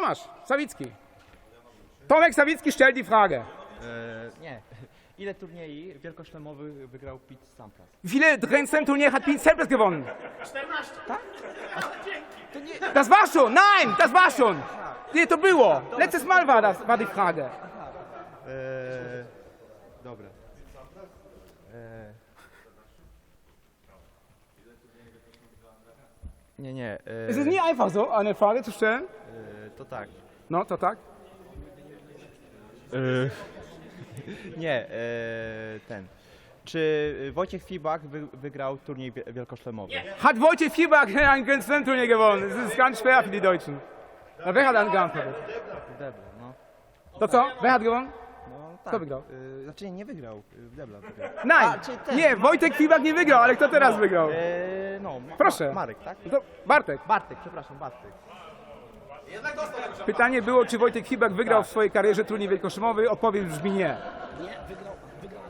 Tomasz Sawicki. Tomek Sawicki stellt die Frage. Nie. Ile turniej wielkoszlemowych wygrał Pete Sampras? Wie viele Grand Slam Turniere hat Pete Sampras gewonnen? 14. Das war schon. Nein, das war schon. Nie, to było. Letztes Mal war das, war die Frage. E, dobra. E, nie, nie. E, Es ist nie einfach so, eine Frage zu stellen. E, to tak. No, to tak. E, nie, e, ten. Czy Wojciech Fibak wy, wygrał turniej wie- wielkoszlemowy? Hat Wojciech Fieberg ein Grand Slam Turnier gewonnen? Das ist ganz schwer für die Deutschen. Na, wer hat einen Grand Slam? Debla, no. To co? Wer hat gewonnen? no tak. Kto wygrał? E, znaczy nie wygrał, e, Debla wygrał. Nein. czy ten. Nie, Wojtek Fieberg nie wygrał, ale kto teraz wygrał? E, no, ma, Proszę. Marek, tak? To Bartek. Bartek, przepraszam, Bartek. Pytanie było, czy Wojtek Hibak wygrał w swojej karierze turniej wielkoszymowy. Odpowiedź brzmi nie. Nie, wygrał, wygrał